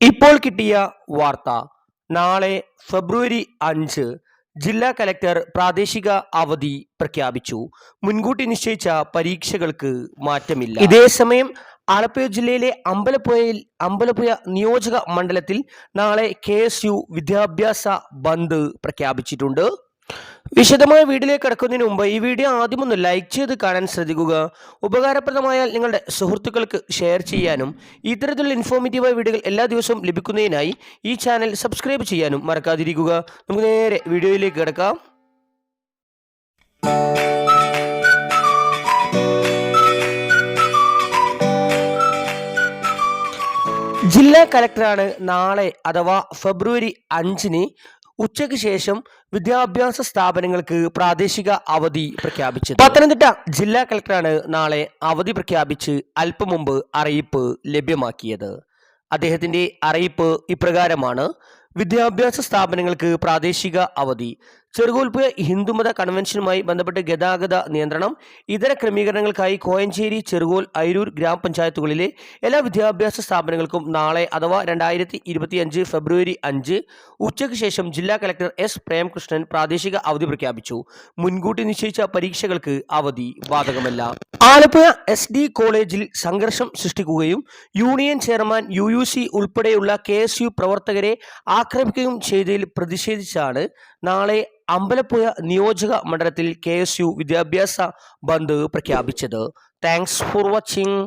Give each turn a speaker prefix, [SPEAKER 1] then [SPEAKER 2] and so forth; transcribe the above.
[SPEAKER 1] ഇപ്പോൾ കിട്ടിയ വാർത്ത. നാളെ ഫെബ്രുവരി അഞ്ച് ജില്ലാ കലക്ടർ പ്രാദേശിക അവധി പ്രഖ്യാപിച്ചു. മുൻകൂട്ടി നിശ്ചയിച്ച പരീക്ഷകൾക്ക് മാറ്റമില്ല. ഇതേസമയം ആലപ്പുഴ ജില്ലയിലെ അമ്പലപ്പുഴയിൽ അമ്പലപ്പുഴ നിയോജക മണ്ഡലത്തിൽ നാളെ കെ എസ് യു വിദ്യാഭ്യാസ ബന്ദ് പ്രഖ്യാപിച്ചിട്ടുണ്ട്. വിശദമായ വീഡിയോയിലേക്ക് കടക്കുന്നതിന് മുമ്പ് ഈ വീഡിയോ ആദ്യം ഒന്ന് ലൈക്ക് ചെയ്ത് കാണാൻ ശ്രദ്ധിക്കുക. ഉപകാരപ്രദമായാൽ നിങ്ങളുടെ സുഹൃത്തുക്കൾക്ക് ഷെയർ ചെയ്യാനും ഇത്തരത്തിലുള്ള ഇൻഫോർമേറ്റീവായ വീഡിയോകൾ എല്ലാ ദിവസവും ലഭിക്കുന്നതിനായി ഈ ചാനൽ സബ്സ്ക്രൈബ് ചെയ്യാനും മറക്കാതിരിക്കുക. നമുക്ക് നേരെ വീഡിയോയിലേക്ക് കിടക്കാം. ജില്ലാ കലക്ടറാണ് നാളെ അഥവാ ഫെബ്രുവരി അഞ്ചിന് ഉച്ചയ്ക്ക് ശേഷം വിദ്യാഭ്യാസ സ്ഥാപനങ്ങൾക്ക് പ്രാദേശിക അവധി പ്രഖ്യാപിച്ചത്. പത്തനംതിട്ട ജില്ലാ കലക്ടറാണ് നാളെ അവധി പ്രഖ്യാപിച്ച് അല്പം മുമ്പ് അറിയിപ്പ് ലഭ്യമാക്കിയത്. അദ്ദേഹത്തിന്റെ അറിയിപ്പ് ഇപ്രകാരമാണ്. വിദ്യാഭ്യാസ സ്ഥാപനങ്ങൾക്ക് പ്രാദേശിക അവധി ചെറുകോൽപ്പുഴ ഹിന്ദുമത കൺവെൻഷനുമായി ബന്ധപ്പെട്ട് ഗതാഗത നിയന്ത്രണം. ഇതര ക്രമീകരണങ്ങൾക്കായി കോയഞ്ചേരി ചെറുകോൽ അയിരൂർ ഗ്രാമപഞ്ചായത്തുകളിലെ എല്ലാ വിദ്യാഭ്യാസ സ്ഥാപനങ്ങൾക്കും നാളെ അഥവാ രണ്ടായിരത്തി ഫെബ്രുവരി അഞ്ച് ഉച്ചയ്ക്ക് ശേഷം ജില്ലാ കലക്ടർ എസ് പ്രേംകൃഷ്ണൻ പ്രാദേശിക അവധി പ്രഖ്യാപിച്ചു. മുൻകൂട്ടി നിശ്ചയിച്ച പരീക്ഷകൾക്ക് അവധി. ബാധകമല്ല ആലപ്പുഴ എസ് ഡി കോളേജിൽ സംഘർഷം സൃഷ്ടിക്കുകയും union chairman U U C ഉൾപ്പെടെയുള്ള കെ എസ് യു പ്രവർത്തകരെ ആക്രമിക്കുകയും ചെയ്തതിൽ പ്രതിഷേധിച്ചാണ് നാളെ അമ്പലപ്പുഴ നിയോജക മണ്ഡലത്തിൽ കെ എസ് യു വിദ്യാഭ്യാസ ബന്ദ് പ്രഖ്യാപിച്ചത്. Thanks for watching